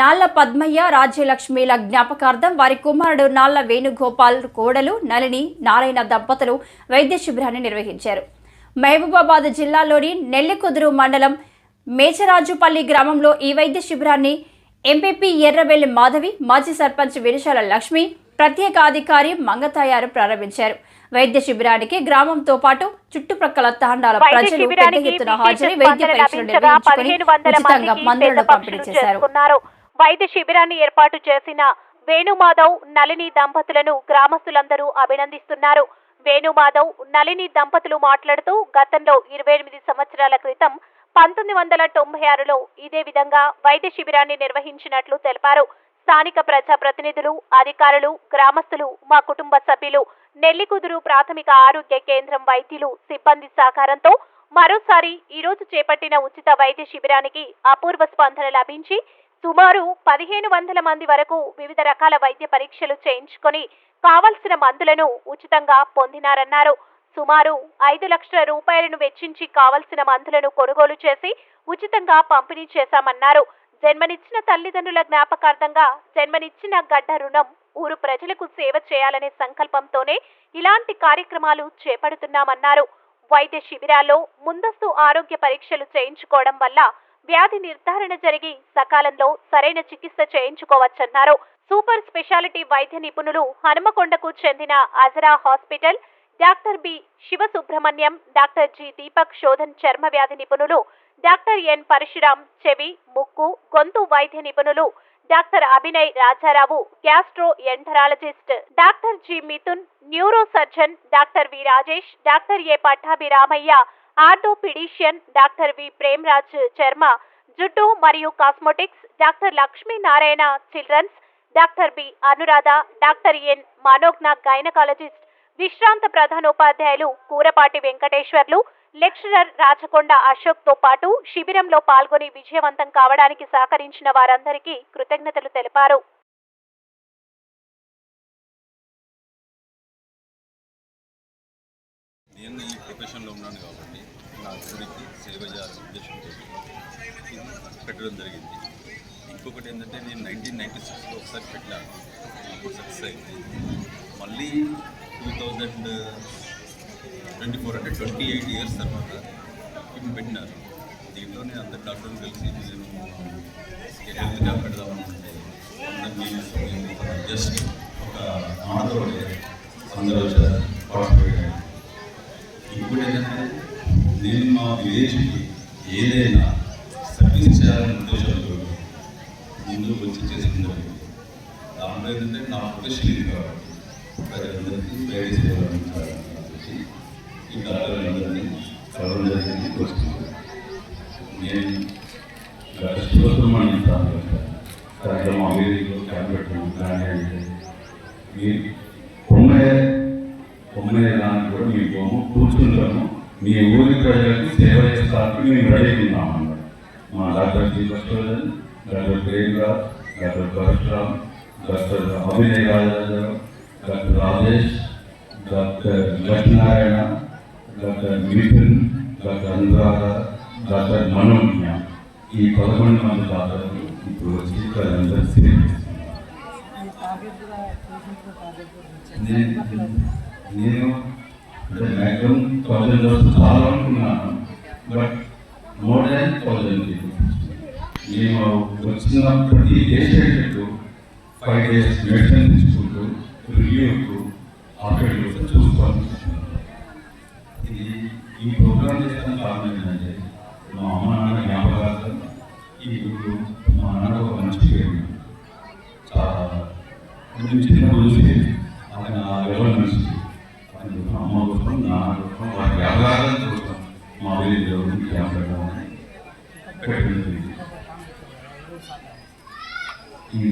నాళ్ళ పద్మయ్య రాజ్యలక్ష్మిల జ్ఞాపకార్థం వారి కుమారుడు నాళ్ళ వేణుగోపాల్ కోడలు నళిని నారాయణ దంపతులు వైద్య శిబిరాన్ని నిర్వహించారు. మహబూబాబాద్ జిల్లాలోని నెల్లికుదురు మండలం మేచరాజుపల్లి గ్రామంలో ఈ వైద్య శిబిరాన్ని ఎంపీపీ ఎర్రవెల్లి మాధవి మాజీ సర్పంచ్ వినుశాల లక్ష్మి ప్రత్యేక అధికారి మంగతాయారు ప్రారంభించారు. వైద్య శిబిరానికి గ్రామంతో పాటు చుట్టుప్రక్కల తాండాల ప్రజలు పెద్ద ఎత్తున హాజరై వైద్య పరీక్షలు నిర్వహించుకుని ఉచితంగా మందులను పంపిణీ చేశారు. వైద్య శిబిరాన్ని ఏర్పాటు చేసిన వేణుమాధవ్ నళిని దంపతులను గ్రామస్తులందరూ అభినందిస్తున్నారు. వేణుమాధవ్ నళిని దంపతులు మాట్లాడుతూ గతంలో ఇరవై ఎనిమిది సంవత్సరాల క్రితం పంతొమ్మిది వందల తొంభై ఆరులో ఇదే విధంగా వైద్య శిబిరాన్ని నిర్వహించినట్లు తెలిపారు. స్థానిక ప్రజాప్రతినిధులు అధికారులు గ్రామస్తులు మా కుటుంబ సభ్యులు నెల్లికుదురు ప్రాథమిక ఆరోగ్య కేంద్రం వైద్యులు సిబ్బంది సహకారంతో మరోసారి ఈ రోజు చేపట్టిన ఉచిత వైద్య శిబిరానికి అపూర్వ స్పందన లభించి సుమారు పదిహేను వందల మంది వరకు వివిధ రకాల వైద్య పరీక్షలు చేయించుకొని కావలసిన మందులను ఉచితంగా పొందినారన్నారు. సుమారు ఐదు లక్షల రూపాయలను వెచ్చించి కావలసిన మందులను కొనుగోలు చేసి ఉచితంగా పంపిణీ చేశామన్నారు. జన్మనిచ్చిన తల్లిదండ్రుల జ్ఞాపకార్థంగా జన్మనిచ్చిన గడ్డ రుణం ఊరు ప్రజలకు సేవ చేయాలనే సంకల్పంతోనే ఇలాంటి కార్యక్రమాలు చేపడుతున్నామన్నారు. వైద్య శిబిరాల్లో ముందస్తు ఆరోగ్య పరీక్షలు చేయించుకోవడం వల్ల వ్యాధి నిర్ధారణ జరిగి సకాలంలో సరైన చికిత్స చేయించుకోవచ్చన్నారు. సూపర్ స్పెషాలిటీ వైద్య నిపుణులు హనుమకొండకు చెందిన Ajara hospital doctor B Sivasubrahmanyam doctor G Deepak Sodhan చర్మ వ్యాధి నిపుణులు డాక్టర్ ఎన్ పరశురాం చెవి ముక్కు గొంతు వైద్య నిపుణులు doctor Abhinay Rajarao gastro enterologist doctor G Mithun neuro surgeon doctor V Rajesh doctor A Pattabhi Ramaiah orthopedician doctor V. Premraj చర్మ జుట్టు మరియు cosmetics doctor Lakshmi Narayana children's doctor B. Anuradha doctor N. Manogna gynaecologist విశ్రాంత ప్రధానోపాధ్యాయులు Kurapati Venkateswarlu lecturer Rachakonda అశోక్తో పాటు శిబిరంలో పాల్గొని విజయవంతం కావడానికి సహకరించిన వారందరికీ కృతజ్ఞతలు తెలిపారు. నేను ఈ ప్రొఫెషన్లో ఉన్నాను కాబట్టి గురించి ఊరికి సేవ ఉద్దేశంతో పెట్టడం జరిగింది. ఇంకొకటి ఏంటంటే నేను నైన్టీన్ నైంటీ సిక్స్లో ఒకసారి పెట్టాను. ఇప్పుడు సక్సెస్ అయింది. మళ్ళీ టూ థౌజండ్ ట్వంటీ ఫోర్ అంటే ట్వంటీ ఎయిట్ ఇయర్స్ తర్వాత ఇవి పెట్టినారు. దీంట్లోనే అందరు డాక్టర్లు కలిసి నేను హెల్త్ క్యాంప్ పెడదామనుకుంటే జస్ట్ ఒక ఆనతో అందరూ పార్టిసిపేట్ ఇంకోటి ఏంటంటే నేను మా విలేజ్కి ఏదైనా సర్వీస్ చేయాలనే ఉద్దేశంతో ముందు వచ్చి చేసుకున్నది దాంట్లో ఏంటంటే నా ప్రొఫెషన్ ఇది కాబట్టి ప్రజలందరికీ వేడి చేయాలని ఈ డాక్టర్లందరినీ కలవడం జరిగింది వస్తుంది నేను శివసుబ్రహ్మణ్యం కార్యక్రమం అభివృద్ధిలో వేదికలో క్యాంప్ పెట్టడం కానీ అంటే మీరు కొమ్మే కొమ్మే దానికి కూడా మీ బొమ్మ కూర్చుంటాము. మీ ఊరి ప్రజలకు సేవ చేస్తానికి మేము రెడీ ఉన్నాం అన్నమాట. మా doctor Deepaswaran doctor Premraj doctor Parashuram doctor Abhinay Rajarao doctor Rajesh doctor Lakshminarayana doctor Mithun doctor Anuradha doctor Manogna. ఈ పదకొండు మంది డాక్టర్లు ఇప్పుడు వచ్చి ప్రజలందరూ సేవిస్తున్నారు నేను నేను అంటే మ్యాక్సిమం థౌజండ్ డోస్ చాలా అనుకున్నాను. బట్ మోర్ దాన్ థౌజండ్ మేము వచ్చిన ప్రతి పేషెంట్కు ఫైవ్ డేస్ మెడిసిన్ తీసుకుంటూ రివ్యూకు హాస్పిటల్ చూసుకోవాలి ఇది ఈ ప్రోగ్రామ్ చేసిన కారణం ఏంటంటే మా అమ్మ నాన్న జ్ఞాపకార్థం ఈ ఊరు మా నాన్న ఒక మంచి పేరు. చాలా కొంచెం చిన్నప్పుడు చూసి ఆయన ఎవరు లెవెల్ ఈ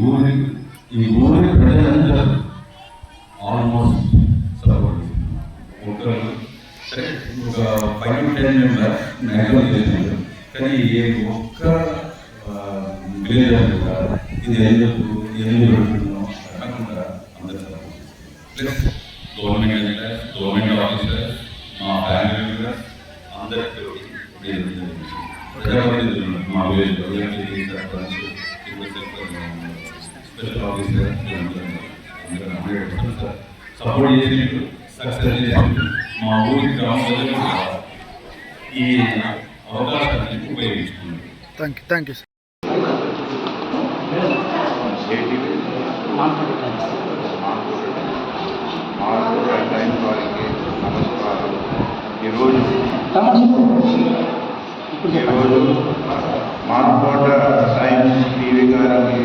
ఊరి ఈ ఊరి ప్రజలందరూ ఆల్మోస్ట్ సపోర్ట్ ఒకరు ఒక ఫైవ్ టెన్ మెంబర్స్ మ్యాక్సిమం చేసినారు కానీ ఏ ఒక్క విలేజ్ ఇది ఎందుకు ఎందుకు పెడుతున్నాం అనకుండా అందరూ plus government members government officer మా ఫ్యామిలీ మెంబర్స్ అందరికీ ప్రజాప్రతినిధులు మా విలేజ్లో MP sarpanch special officer support చేసినట్టు సక్సెస్ చేసినట్టు మా ఊరి కూడా ఈ అవకాశాన్ని ఉపయోగించుకున్నాం thank you thank you sir ఈరోజు ఈరోజు మార్కోట టైమ్స్ టీవీ గారికి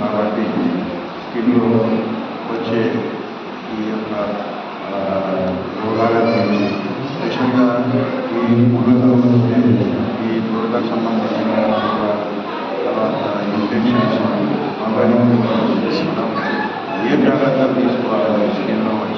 కాబట్టి స్కిన్లో వచ్చే ఈ యొక్క ఆ, రోగాల గురించి స్పెషల్గా ఈ మూలలో వచ్చే ఈ రోగాలకు సంబంధించిన రోగాలు, తర్వాత ఇన్ఫెక్షన్స్ అవన్నీ మనం ఏ జాగ్రత్తలు తీసుకోవాలి స్కిన్లో వచ్చే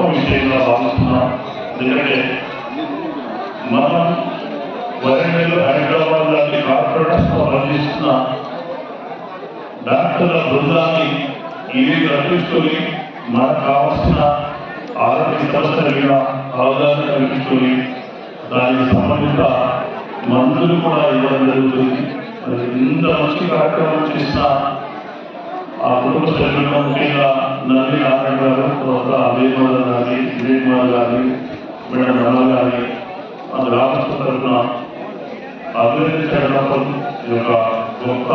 గొప్ప విషయంగా భావిస్తున్నాం ఎందుకంటే మనం వరంగల్ హైదరాబాద్ లాంటి కార్పొరేట్స్ అందిస్తున్న డాక్టర్ల బృందాన్ని ఇవి రప్పించుకొని మనకు కావలసిన ఆరోగ్య సమస్యల మీద అవగాహన కల్పించుకొని దానికి సంబంధిత మందులు కూడా ఇవ్వడం జరుగుతుంది. ఇంత మంచి కార్యక్రమం చేసిన ఆ కుటుంబ సభ్యుల్లో ముఖ్యంగా నల్లి నారాయణ గారు తర్వాత అభిమాన గారి విజయకుమార్ గారి మేడం రమ గారి ఆ గ్రామస్థ తరఫున అభినందించడం ఇది ఒక గొప్ప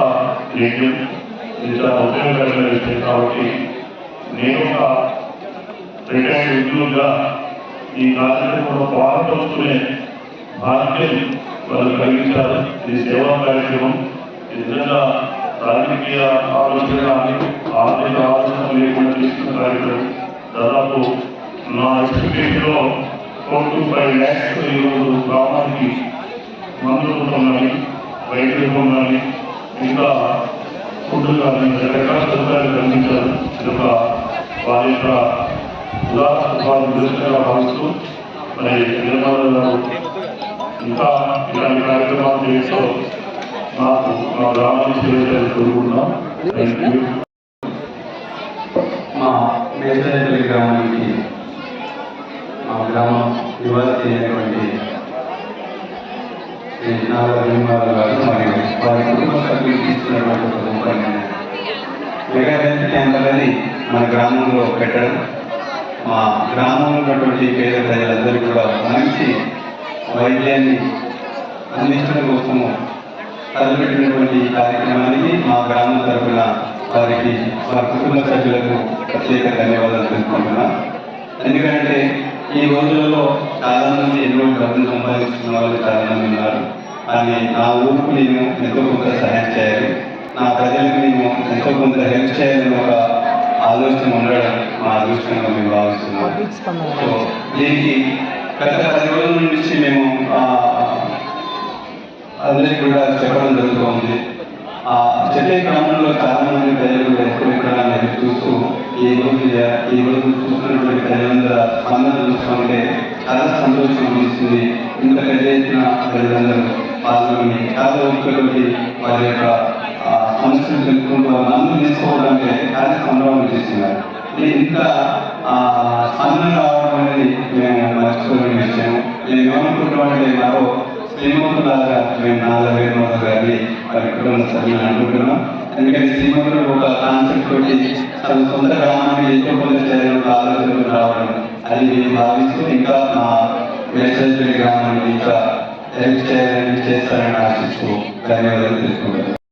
యజ్ఞం ఇది చాలా ఉపయోగకరమైన విషయం కాబట్టి నేను ఒక రిటైర్డ్ ఉద్యోగిగా ఈ కార్యక్రమంలో పాల్పంచుకునే భాగ్యం వాళ్ళు కలిగించారు ఇది సేవా కార్యక్రమం ఇది దాని మీద ఆలోచన కానీ ఆర్థిక ఆలోచన లేకుండా తీసుకున్న కార్యక్రమం దాదాపు నా ఎక్స్పెక్టేషన్లో ఫోర్ టు ఫైవ్ ల్యాక్స్ ఈరోజు గ్రామానికి మందులు కొనాలి వైద్యులు కొనాలి ఇంకా ఫుడ్ కానీ రకరకాల సదుపాయాలు కల్పించారు ఇది ఒక వారి యొక్క ఉదాహరణ దృష్టిగా భావిస్తూ మరి నిర్మల గారు ఇంకా ఇలాంటి కార్యక్రమాలు చేస్తూ కోరుకుంటున్నాం మా మేషాజపల్లి గ్రామానికి మా గ్రామం నివాసి అయినటువంటి శ్రీ నాగ భీమరావు గారు మరియు వారి కుటుంబ సభ్యులు తీసుకున్నటువంటి ఒక నిర్ణయం. మెగా హెల్త్ అనేది మన గ్రామంలో పెట్టడం. మా గ్రామంలో ఉన్నటువంటి పేద ప్రజలందరికీ కూడా మంచి వైద్యాన్ని అందించడం కోసము తలపెట్టినటువంటి ఈ కార్యక్రమానికి మా గ్రామం తరఫున వారికి వారి కుటుంబ సభ్యులకు ప్రత్యేక ధన్యవాదాలు తెలుపుకుంటున్నా. ఎందుకంటే ఈ రోజులలో చాలా మంది ఎన్నో డబ్బులు సంపాదిస్తున్న వాళ్ళు చాలా మంది ఉన్నారు. కానీ నా ఊరికి నేను ఎంతో కొంత సహాయం చేయాలి. నా ప్రజలకు నేను ఎంతో కొంత హెల్ప్ చేయాలని ఒక ఆలోచన ఉండడం మా అదృష్టంగా మేము భావిస్తున్నాం. సో దీనికి గత పది రోజుల నుంచి మేము అందరికీ కూడా చెప్పడం జరుగుతుంది. ఆ చెప్పే క్రమంలో చాలా మంది ప్రజలు ఎప్పుడు ఇక్కడ చూస్తూ ఈ రోజు ఈ రోజు చూస్తున్నటువంటి ప్రజలందరూ స్పందన చూసుకుంటే చాలా సంతోషం అనిపిస్తుంది. ఇంత పెద్ద ఎత్తున ప్రజలందరూ పాల్గొని చాలా ఒక్కటి వారి యొక్క సమస్యలు తెలుసుకుంటూ మందులు తీసుకోవడానికి చాలా సంబరం చేస్తున్నారు ఇంత స్పందన రావడం అనేది మేము మర్చిపోయిన విషయం. మేము ఏమనుకుంటామంటే మరో శ్రీమంతులాగా మేము నాలుగు వేల గారిని వారి కుటుంబ సభ్యులు అనుకుంటున్నాం. ఎందుకంటే శ్రీమంతులు ఒక కాన్సెప్ట్ తోటి తన సొంత గ్రామాన్ని ఎంతో కొంత చేయాలని ఒక ఆలోచనలు రావడం అది నేను భావిస్తూ ఇంకా మా వేసవి గ్రామాన్ని ఇంకా హెల్ప్ చేయాలని చేస్తారని ఆశిస్తూ ధన్యవాదాలు తెలుసుకుంటాను